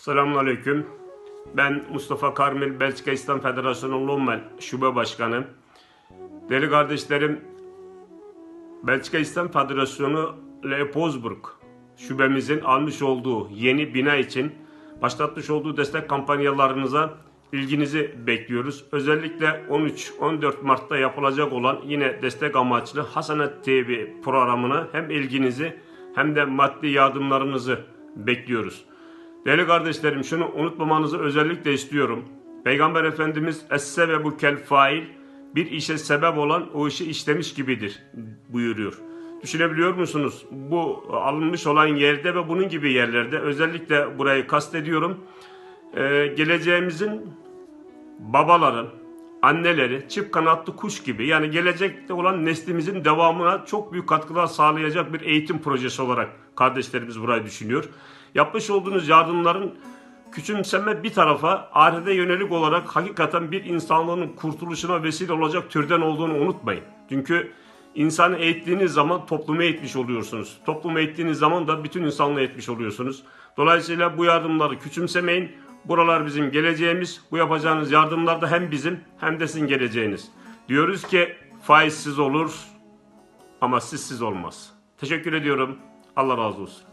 Selamünaleyküm. Ben Mustafa Karmil, Belçika İslam Federasyonu Lommel Şube Başkanı. Değerli kardeşlerim, Belçika İslam Federasyonu Leopoldsburg şubemizin almış olduğu yeni bina için başlatmış olduğu destek kampanyalarınıza ilginizi bekliyoruz. Özellikle 13-14 Mart'ta yapılacak olan yine destek amaçlı Hasanet TV programına hem ilginizi hem de maddi yardımlarınızı bekliyoruz. Değerli kardeşlerim şunu unutmamanızı özellikle istiyorum. Peygamber Efendimiz esse ve bu kel fail bir işe sebep olan o işi işlemiş gibidir buyuruyor. Düşünebiliyor musunuz? Bu alınmış olan yerde ve bunun gibi yerlerde özellikle burayı kastediyorum. Ee, geleceğimizin babaları, anneleri çift kanatlı kuş gibi yani gelecekte olan neslimizin devamına çok büyük katkılar sağlayacak bir eğitim projesi olarak kardeşlerimiz burayı düşünüyor. Yapmış olduğunuz yardımların küçümseme bir tarafa ahirete yönelik olarak hakikaten bir insanlığın kurtuluşuna vesile olacak türden olduğunu unutmayın. Çünkü insanı eğittiğiniz zaman toplumu eğitmiş oluyorsunuz. Toplumu eğittiğiniz zaman da bütün insanlığı eğitmiş oluyorsunuz. Dolayısıyla bu yardımları küçümsemeyin. Buralar bizim geleceğimiz. Bu yapacağınız yardımlar da hem bizim hem de sizin geleceğiniz. Diyoruz ki faizsiz olur ama sizsiz olmaz. Teşekkür ediyorum. Allah razı olsun.